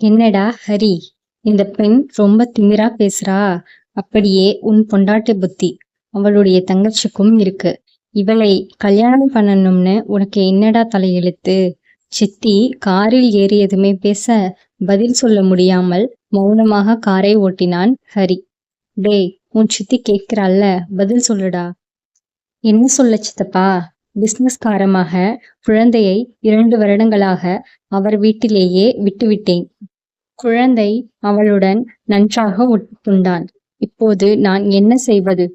என்னடா ஹரி இந்த பெண் ரொம்ப திமிரா பேசுறா. அப்படியே உன் பொண்டாட்டி புத்தி அவளுடைய தங்கச்சிக்கும் இருக்கு. இவளை கல்யாணம் பண்ணணும்னு உனக்கு என்னடா தலையெழுத்து? சித்தி காரில் ஏறியதுமே பேச பதில் சொல்ல முடியாமல் மௌனமாக காரை ஓட்டினான் ஹரி. டேய் உன் சித்தி கேட்கிறாள்ல பதில் சொல்லுடா. என்ன சொல்ல சித்தப்பா? பிசினஸ்காரமாக குழந்தையை இரண்டு வருடங்களாக அவர் வீட்டிலேயே விட்டுவிட்டேன். குழந்தை அவளுடன் நன்றாக ஒட்டுக்கொண்டான் இப்போது நான் என்ன செய்வது?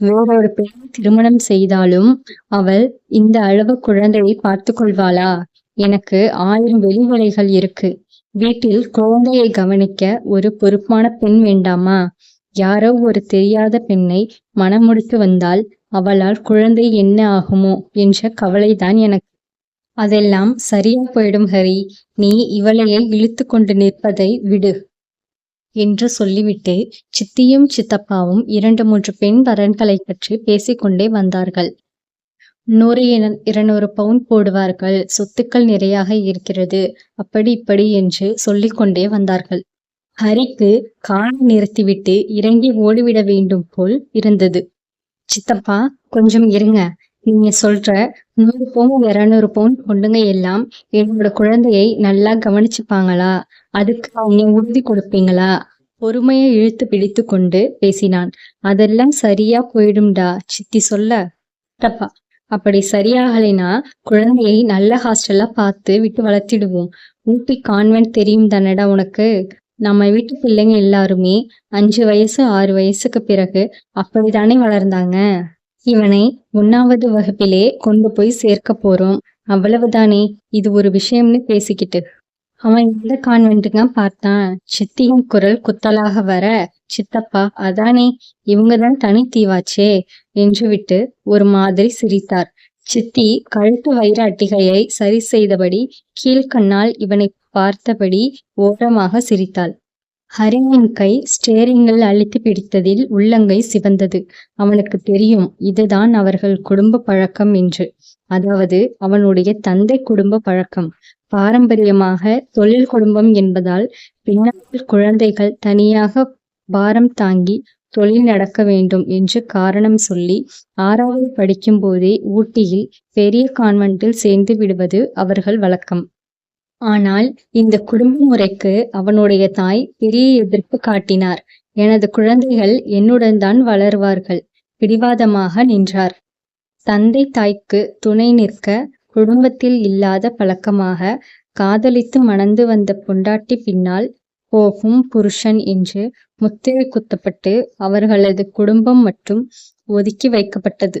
வேறொரு பெண்ணை திருமணம் செய்தாலும் அவள் இந்த அளவு குழந்தையை பார்த்து கொள்வாளா எனக்கு ஆயிரம் வெளிவலைகள் இருக்கு. வீட்டில் குழந்தையை கவனிக்க ஒரு பொறுப்பான பெண் வேண்டாமா? யாரோ ஒரு தெரியாத பெண்ணை மனமுடித்து வந்தால் அவளால் குழந்தை என்ன ஆகுமோ என்ற கவலைதான் எனக்கு. அதெல்லாம் சரியா போயிடும் ஹரி. நீ இவளையை இழுத்து கொண்டு நிற்பதை விடு என்று சொல்லிவிட்டு சித்தியும் சித்தப்பாவும் இரண்டு மூன்று பெண் வரன்களை பற்றி பேசிக்கொண்டே வந்தார்கள். நூறு இருநூறு பவுன் போடுவார்கள். சொத்துக்கள் நிறையாக இருக்கிறது. அப்படி இப்படி என்று சொல்லிக்கொண்டே வந்தார்கள். ஹரிக்கு காரை நிறுத்திவிட்டு இறங்கி ஓடிவிட வேண்டும் போல் இருந்தது. சித்தப்பா கொஞ்சம் இருங்க. நீங்க சொல்ற நூறு பவுன் இரநூறு பவுன் பொண்ணுங்க எல்லாம். என்னோட குழந்தையை நல்லா கவனிச்சுப்பாங்களா? அதுக்கு அவங்க உறுதி கொடுப்பீங்களா? பொறுமையை இழுத்து பிடித்து கொண்டு பேசினான். அதெல்லாம் சரியா போயிடும்டா சித்தி சொல்ல. சித்தப்பா அப்படி சரியாகலைனா குழந்தையை நல்ல ஹாஸ்டல்ல பார்த்து விட்டு வளர்த்திடுவோம். ஊட்டி கான்வென்ட் தெரியும் தானடா உனக்கு? நம்ம வீட்டு பிள்ளைங்க எல்லாருமே அஞ்சு வயசு ஆறு வயசுக்கு பிறகு அப்படித்தானே வளர்ந்தாங்க? இவனை ஒன்னாவது வகுப்பிலே கொண்டு போய் சேர்க்க போறோம். அவ்வளவுதானே? இது ஒரு விஷயம்னு பேசிக்கிட்டு. அவன் எந்த கான்வென்ட்டுங்க பார்த்தான். சித்தியின் குரல் குத்தலாக வர சித்தப்பா அதானே? இவங்கதான் தனித்தீவாச்சே என்று விட்டு ஒரு மாதிரி சிரித்தார். சித்தி கழுத்து வைராட்டிகையை சரி செய்தபடி கீழ்கண்ணால் இவனை பார்த்தபடி ஓரமாக சிரித்தாள். ஹரியின் கை ஸ்டேரிங்கில் அழுத்தி பிடித்ததில் உள்ளங்கை சிவந்தது. அவனுக்கு தெரியும் இதுதான் அவர்கள் குடும்ப பழக்கம் என்று. அதாவது அவனுடைய தந்தை குடும்ப பழக்கம். பாரம்பரியமாக தொழில் குடும்பம் என்பதால் பின்னால் குழந்தைகள் தனியாக பாரம் தாங்கி தொழில் நடக்க வேண்டும் என்று காரணம் சொல்லி ஆறாவது படிக்கும் போதே ஊட்டியில் பெரிய கான்வென்ட்டில் சேர்ந்து விடுவது அவர்கள் வழக்கம். ஆனால் இந்த குடும்ப முறைக்கு அவனுடைய தாய் பெரிய எதிர்ப்பு காட்டினார். எனது குழந்தைகள் என்னுடன் தான் வளருவார்கள். பிடிவாதமாக நின்றார். தந்தை தாய்க்கு துணை நிற்க குடும்பத்தில் இல்லாத பழக்கமாக காதலித்து மணந்து வந்த பொண்டாட்டி பின்னால் போகும் புருஷன் என்று முத்திரை குத்தப்பட்டு அவர்களது குடும்பம் மட்டும் ஒதுக்கி வைக்கப்பட்டது.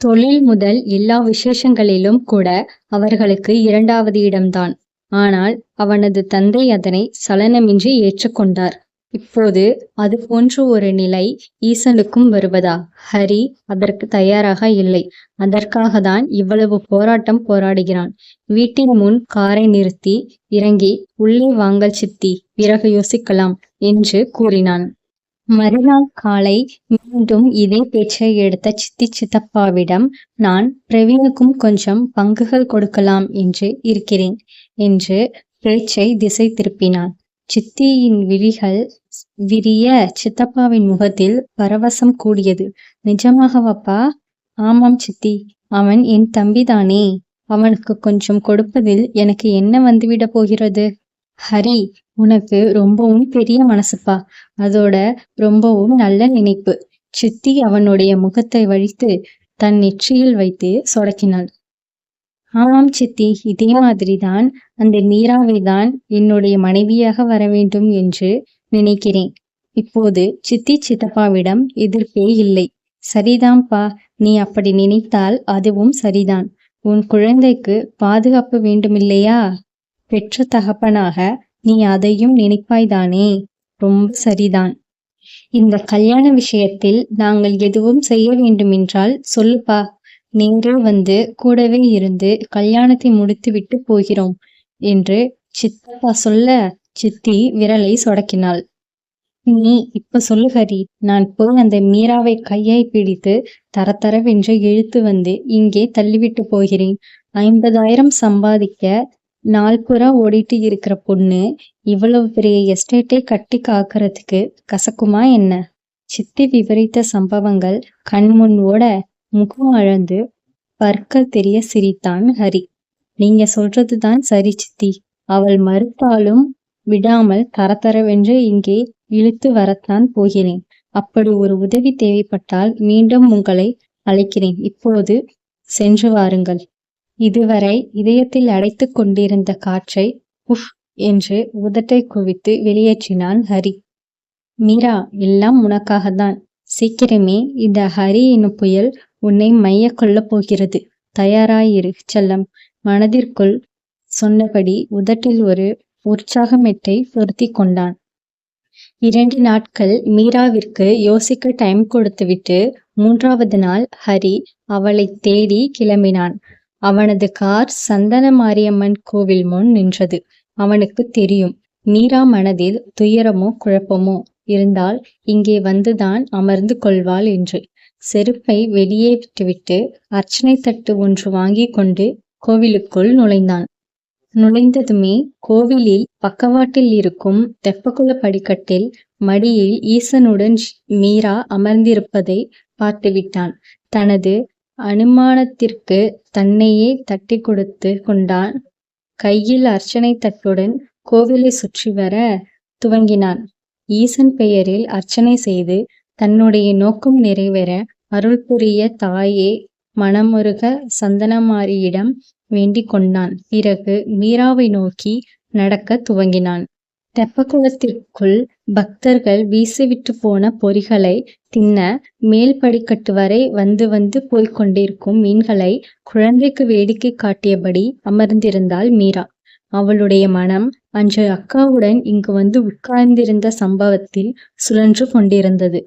தொழில் முதல் எல்லா விசேஷங்களிலும் கூட அவர்களுக்கு இரண்டாவது இடம்தான். ஆனால் அவனது தந்தை அதனை சலனமின்றி ஏற்றுக்கொண்டார். இப்போது அது போன்ற ஒரு நிலை ஈசனுக்கும் வருவதா? ஹரி அதற்கு தயாராக இல்லை. அதற்காக தான் இவ்வளவு போராட்டம் போராடுகிறான். வீட்டின் முன் காரை நிறுத்தி இறங்கி உள்ளே வாங்கல் சித்தி பிறகு யோசிக்கலாம் என்று கூறினான். மறுநாள் காலை மீண்டும் இதே பேச்சை எடுத்த சித்தி சித்தப்பாவிடம் நான் பிரவீனுக்கும் கொஞ்சம் பங்குகள் கொடுக்கலாம் என்று இருக்கிறேன் என்று பேச்சை திசை திருப்பினான் சித்தியின் விழிகள் விரிய சித்தப்பாவின் முகத்தில் பரவசம் கூடியது. நிஜமாகவாப்பா? ஆமாம் சித்தி. அவன் என் தம்பிதானே. அவனுக்கு கொஞ்சம் கொடுப்பதில் எனக்கு என்ன வந்துவிட போகிறது? ஹரி உனக்கு ரொம்பவும் பெரிய மனசுப்பா. அதோட ரொம்பவும் நல்ல நினைப்பு. சித்தி அவனுடைய முகத்தை வழித்து தன் நெற்றியில் வைத்து சொடக்கினாள். ஆமாம் சித்தி இதே மாதிரிதான் அந்த மீராவை தான் என்னுடைய மனைவியாக வர வேண்டும் என்று நினைக்கிறேன். இப்போது சித்தி சித்தப்பாவிடம் எதிர்ப்பே இல்லை. சரிதான்ப்பா நீ அப்படி நினைத்தால் அதுவும் சரிதான். உன் குழந்தைக்கு பாதுகாப்பு வேண்டுமில்லையா? பெற்ற தகப்பனாக நீ அதையும் நினைப்பாய்தானே? ரொம்ப சரிதான். இந்த கல்யாண விஷயத்தில் நாங்கள் எதுவும் செய்ய வேண்டுமென்றால் சொல்லுப்பா. நேரே வந்து கூடவே இருந்து கல்யாணத்தை முடித்துவிட்டு போகிறோம் என்று சித்தப்பா சொல்ல சித்தி விரலை சொடக்கினாள். நீ இப்ப சொல்லு ஹரி. நான் போய் அந்த மீராவை கையை பிடித்து தரத்தரவென்று இழுத்து வந்து இங்கே தள்ளிவிட்டு போகிறேன். ஐம்பதாயிரம் சம்பாதிக்க நாள்புறா ஓடிட்டு இருக்கிற பொண்ணு இவ்வளவு பெரிய எஸ்டேட்டை கட்டி காக்கிறதுக்கு கசக்குமா என்ன? சித்தி விவரித்த சம்பவங்கள் கண்முன் ஓட முகம் அழந்து பற்கள் தெரிய சிரித்தான் ஹரி. நீங்க சொல்றதுதான் சரி சித்தி. அவள் மறுத்தாலும் விடாமல் தரத்தரவென்று இங்கே இழுத்து வரத்தான் போகிறேன். அப்படி ஒரு உதவி தேவைப்பட்டால் மீண்டும் உங்களை அழைக்கிறேன். இப்போது சென்று வாருங்கள். இதுவரை இதயத்தில் அடைத்துக் கொண்டிருந்த காற்றை உஃப் என்று உதட்டை குவித்து வெளியேற்றினான் ஹரி. மீரா எல்லாம் உனக்காகத்தான். சீக்கிரமே இந்த ஹரி என்னும் புயல் உன்னை மைய கொள்ளப் போகிறது. தயாராயிரு செல்லம். மனதிற்குள் சொன்னபடி உதட்டில் ஒரு உற்சாகமெட்டை பொருத்தி கொண்டான். இரண்டு நாட்கள் மீராவிற்கு யோசிக்க டைம் கொடுத்துவிட்டு மூன்றாவது நாள் ஹரி அவளை தேடி கிளம்பினான். அவனது கார் சந்தன மாரியம்மன் கோவில் முன் நின்றது. அவனுக்கு தெரியும் மீரா மனதில் துயரமோ குழப்பமோ இருந்தால் இங்கே வந்துதான் அமர்ந்து கொள்வாள் என்று. செருப்பை வெளியே விட்டுவிட்டு அர்ச்சனை தட்டு ஒன்று வாங்கி கொண்டு கோவிலுக்குள் நுழைந்தான். நுழைந்ததுமே கோவிலில் பக்கவாட்டில் இருக்கும் தெப்பக்குள படிக்கட்டில் மடியில் ஈசனுடன் மீரா அமர்ந்திருப்பதை பார்த்துவிட்டான். தனது அனுமானத்திற்கு தன்னையே தட்டி கொடுத்து கொண்டான். கையில் அர்ச்சனை தட்டுடன் கோவிலை சுற்றி வர துவங்கினான். ஈசன் பெயரில் அர்ச்சனை செய்து தன்னுடைய நோக்கம் நிறைவேற அருள் புரிய தாயே மனமுருக சந்தனமாரியிடம் வேண்டிக் கொண்டான். பிறகு மீராவை நோக்கி நடக்க துவங்கினான். தெப்பக்குளத்திற்குள் பக்தர்கள் வீசிவிட்டு போன பொறிகளை தின்ன மேல் படிக்கட்டு வரை வந்து வந்து போய்க் கொண்டிருக்கும் மீன்களை குழந்தைக்கு வேடிக்கை காட்டியபடி அமர்ந்திருந்தாள் மீரா. அவளுடைய மனம் அன்று அக்காவுடன் இங்கு வந்து உட்கார்ந்திருந்த சம்பவத்தில் சுழன்று கொண்டிருந்தது.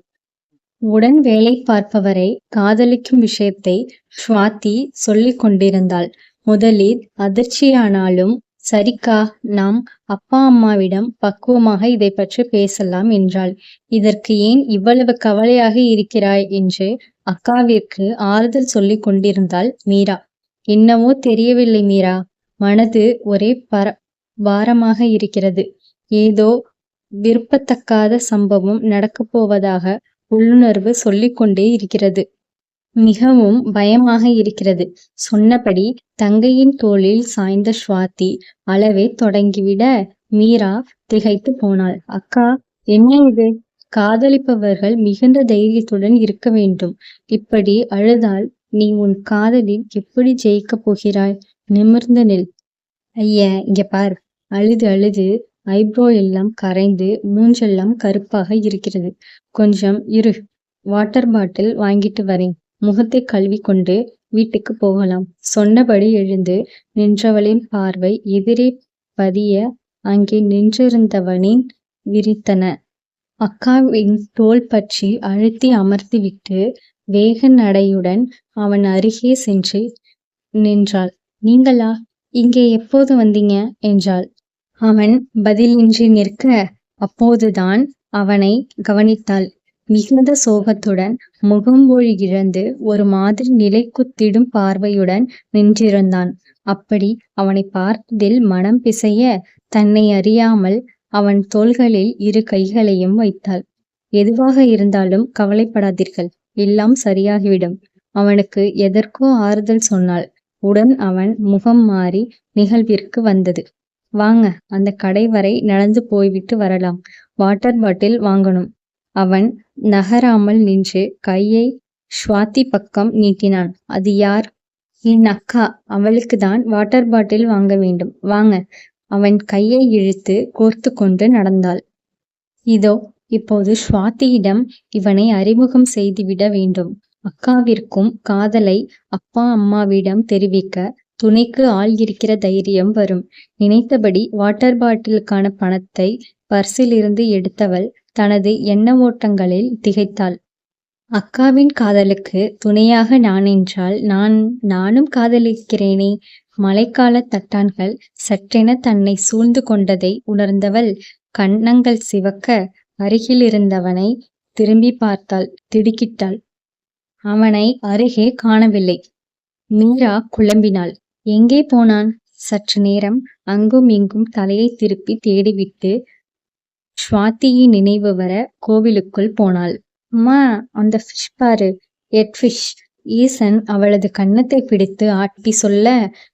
உடன் வேலை பார்ப்பவரை காதலிக்கும் விஷயத்தை ஸ்வாதி சொல்லிக் கொண்டிருந்தாள். முதலில் அதிர்ச்சியானாலும் சரிக்கா நாம் அப்பா அம்மாவிடம் பக்குவமாக இதை பற்றி பேசலாம் என்றாள். இதற்கு ஏன் இவ்வளவு கவலையாக இருக்கிறாய் என்று அக்காவிற்கு ஆறுதல் சொல்லிக் கொண்டிருந்தாள் மீரா. என்னவோ தெரியவில்லை மீரா. மனது ஒரே பர பாரமாக இருக்கிறது. ஏதோ விருப்பத்தக்காத சம்பவம் நடக்கப் போவதாக உள்ளுணர்வு சொல்லிக்கொண்டே இருக்கிறது. மிகவும் பயமாக இருக்கிறது. சொன்னபடி தங்கையின் தோளில் சாய்ந்த ஸ்வாதி அளவே தொடங்கிவிட மீரா திகைத்து போனாள். அக்கா என்ன இது? காதலிப்பவர்கள் மிகுந்த தைரியத்துடன் இருக்க வேண்டும். இப்படி அழுதால் நீ உன் காதலில் எப்படி ஜெயிக்கப் போகிறாய்? நிமிர்ந்து நில். ஐய இங்க பார். அழுது அழுது ஐப்ரோ எல்லாம் கரைந்து மூஞ்செல்லாம் கருப்பாக இருக்கிறது. கொஞ்சம் இரு. வாட்டர் பாட்டில் வாங்கிட்டு வரேன். முகத்தை கழுவி கொண்டு வீட்டுக்கு போகலாம். சொன்னபடி எழுந்து நின்றவளின் பார்வை எதிரே பதிய அங்கே நின்றிருந்தவனின் விரித்தன. அக்காவின் தோல் பற்றி அழுத்தி அமர்த்திவிட்டு வேக நடையுடன் அவன் அருகே சென்று நின்றாள். நீங்களா? இங்கே எப்போது வந்தீங்க? என்றாள். அவன் பதிலின்றி நிற்க அப்போதுதான் அவனை கவனித்தாள். மிகுந்த சோகத்துடன் முகம்பொழி இழந்து ஒரு மாதிரி நிலை குத்திடும் பார்வையுடன் நின்றிருந்தான். அப்படி அவனை பார்த்ததில் மனம் பிசைய தன்னை அறியாமல் அவன் தோள்களில் இரு கைகளையும் வைத்தாள். எதுவாக இருந்தாலும் கவலைப்படாதீர்கள் எல்லாம் சரியாகிவிடும். அவனுக்கு எதற்கோ ஆறுதல் சொன்னாள். உடன் அவன் முகம் மாறி நிகழ்விற்கு வந்தது. வாங்க அந்த கடை வரை நடந்து போய்விட்டு வரலாம். வாட்டர் பாட்டில் வாங்கணும். அவன் நகராமல் நின்று கையை ஸ்வாதி பக்கம் நீட்டினான். அது யார்? என் அக்கா. அவளுக்குதான் வாட்டர் பாட்டில் வாங்க வேண்டும். வாங்க. அவன் கையை இழுத்து கோர்த்து கொண்டு நடந்தாள். இதோ இப்போது ஸ்வாதியிடம் இவனை அறிமுகம் செய்துவிட வேண்டும். அக்காவிற்கும் காதலை அப்பா அம்மாவிடம் தெரிவிக்க துணைக்கு ஆள் இருக்கிற தைரியம் வரும். நினைத்தபடி வாட்டர் பாட்டிலுக்கான பணத்தை பர்சிலிருந்து எடுத்தவள் தனது எண்ண ஓட்டங்களில் திகைத்தாள். அக்காவின் காதலுக்கு துணையாக நான் என்றால் நான் நானும் காதலிக்கிறேனே. மழைக்கால தட்டான்கள் சற்றென தன்னை சூழ்ந்து கொண்டதை உணர்ந்தவள் கன்னங்கள் சிவக்க அருகில் இருந்தவனை திரும்பி பார்த்தாள் திடுக்கிட்டாள். அவனை அருகே காணவில்லை. மீரா குழம்பினாள். எங்கே போனான்? சற்று நேரம் அங்கும் இங்கும் தலையை திருப்பி தேடிவிட்டு ஸ்வாதியின் நினைவு வர கோவிலுக்குள் போனாள். அம்மா அந்த ஃபிஷ் பாரு. எட் ஃபிஷ் ஈசன் அவளது கன்னத்தை பிடித்து ஆட்டி சொல்ல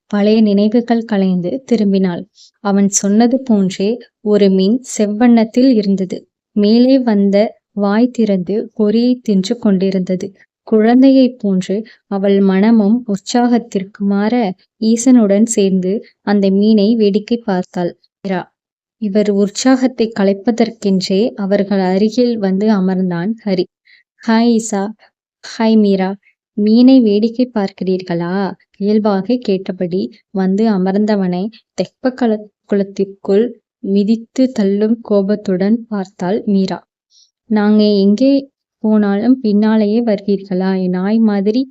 பழைய நினைவுகள் கலைந்து திரும்பினாள். அவன் சொன்னது போன்றே ஒரு மீன் செவ்வண்ணத்தில் இருந்தது. மேலே வந்த வாய் திறந்து கொரியை தின்று கொண்டிருந்தது. குழந்தையைப் போன்று அவள் மனமும் உற்சாகத்திற்கு மாற ஈசனுடன் சேர்ந்து அந்த மீனை வேடிக்கை பார்த்தாள். இரா இவர் உற்சாகத்தை கலைப்பதற்கென்றே அவர்கள் அருகில் வந்து அமர்ந்தான். ஹரி ஹாய் இசா ஹாய் மீரா மீனை வேடிக்கை பார்க்கிறீர்களா? இயல்பாக கேட்டபடி வந்து அமர்ந்தவனை தெப்ப கல குளத்திற்குள் மிதித்து தள்ளும் கோபத்துடன் பார்த்தாள் மீரா. நாங்க எங்கே போனாலும் பின்னாலேயே வருவீர்களா? நாய் மாதிரி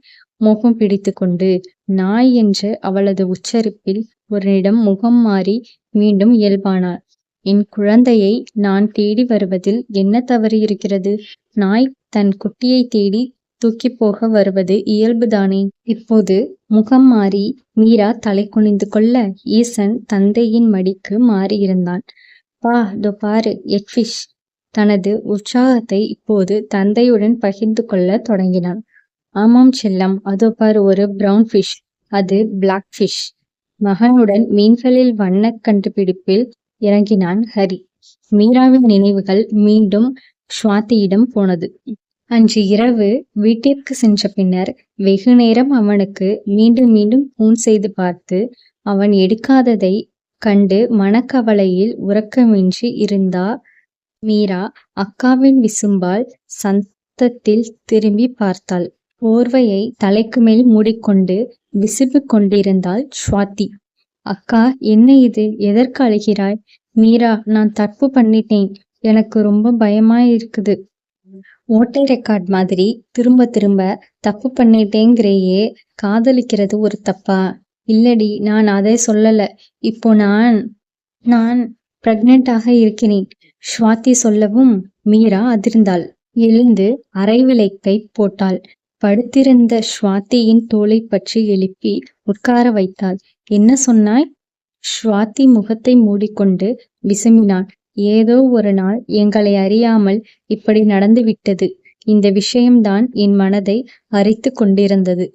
முகம் பிடித்து கொண்டு நாய் என்று அவளது உச்சரிப்பில் ஒருனிடம் முகம் மாறி மீண்டும் இயல்பானாள். என் குழந்தையை நான் தேடி வருவதில் என்ன தவறு இருக்கிறது? நாய் தன் குட்டியை தேடி தூக்கி போக வருவது இயல்புதானே? இப்போது முகம் மாறி மீரா தலை குனிந்து கொள்ள ஈசன் தந்தையின் மடிக்கு மாறியிருந்தான். பா தோ பாரு எக்ஃபிஷ் தனது உற்சாகத்தை இப்போது தந்தையுடன் பகிர்ந்து கொள்ள தொடங்கினான். ஆமாம் செல்லம் அதோ பாரு ஒரு பிரவுன் ஃபிஷ். அது பிளாக் ஃபிஷ். மகனுடன் மீன்களில் வண்ண கண்டுபிடிப்பில் இறங்கினான் ஹரி. மீராவின் நினைவுகள் மீண்டும் ஸ்வாதியிடம் போனது. அன்று இரவு வீட்டிற்கு சென்ற பின்னர் வெகு நேரம் அவனுக்கு மீண்டும் மீண்டும் ஃபோன் செய்து பார்த்து அவன் எடுக்காததை கண்டு மனக்கவலையில் உறக்கமின்றி இருந்தா? மீரா அக்காவின் விசும்பால் சத்தத்தில் திரும்பி பார்த்தாள். போர்வையை தலைக்கு மேல் மூடிக்கொண்டு விசுப்பு கொண்டிருந்தாள் ஸ்வாதி. அக்கா என்ன இது? எதற்கு அழுகிறாய்? மீரா நான் தப்பு பண்ணிட்டேன். எனக்கு ரொம்ப பயமா இருக்குது ஓட்டை ரெக்கார்ட் மாதிரி திரும்ப திரும்ப தப்பு பண்ணிட்டேங்கிறையே. காதலிக்கிறது ஒரு தப்பா? இல்லடி நான் அதை சொல்லல. இப்போ நான் நான் பிரெக்னென்ட்டாக இருக்கிறேன். ஸ்வாதி சொல்லவும் மீரா அதிர்ந்தாள். எழுந்து அரை விளைப்பை போட்டாள். படுத்திருந்த ஸ்வாதியின் தோலை பற்றி எழுப்பி உட்கார வைத்தாள். என்ன சொன்னாய்? ஸ்வாதி முகத்தை மூடிக்கொண்டு விசும்பினான். ஏதோ ஒரு நாள் எங்களை அறியாமல் இப்படி நடந்துவிட்டது. இந்த விஷயம்தான் என் மனதை அரித்து கொண்டிருந்தது.